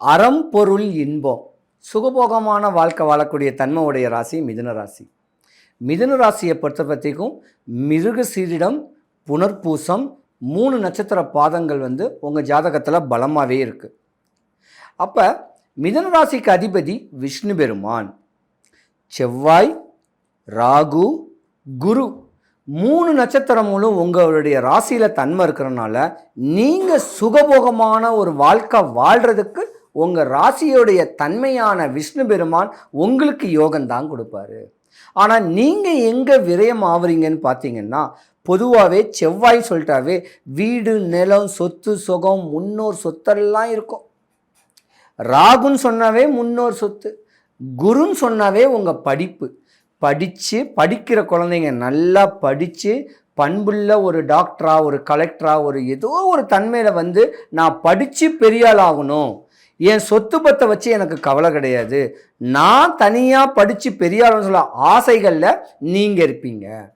அறம் பொருள் இன்பம். சுகபோகமான வாழ்க்கை வாழக்கூடிய தன்மை உடைய ராசி மிதுன ராசி. மிதுன ராசியை பொறுத்த பற்றிக்கும் மிருக சீரிடம் புனர்பூசம் மூணு நட்சத்திர பாதங்கள் வந்து உங்கள் ஜாதகத்தில் பலமாகவே இருக்குது அப்போ மிதுன ராசிக்கு அதிபதி விஷ்ணு பெருமான். செவ்வாய் ராகு குரு மூணு நட்சத்திரங்களும் உங்களுடைய ராசியில் தன்மை இருக்கிறனால நீங்கள் சுகபோகமான ஒரு வாழ்க்கை வாழ்கிறதுக்கு உங்கள் ராசியுடைய தன்மையான விஷ்ணு பெருமான் உங்களுக்கு யோகம்தான் கொடுப்பாரு. ஆனால் நீங்கள் எங்கே விரயம் ஆகுறீங்கன்னு பார்த்தீங்கன்னா பொதுவாகவே செவ்வாய் சொல்லிட்டாவே வீடு நிலம் சொத்து சுகம் முன்னோர் சொத்தெல்லாம் இருக்கும். ராகுன்னு சொன்னாவே முன்னோர் சொத்து குருன்னு சொன்னாவே உங்கள் படிப்பு. படித்து படிக்கிற குழந்தைங்க நல்லா படித்து பண்புள்ள ஒரு டாக்டரா ஒரு கலெக்டரா ஒரு ஏதோ ஒரு தன்மையில் வந்து நான் படித்து பெரியாள் ஆகணும் என் சொத்து பத்தை வச்சு எனக்கு கவலை கிடையாது. நான் தனியாக படித்து பெரியாள்னு சொல்ல ஆசைகளில் நீங்கள் இருப்பீங்க.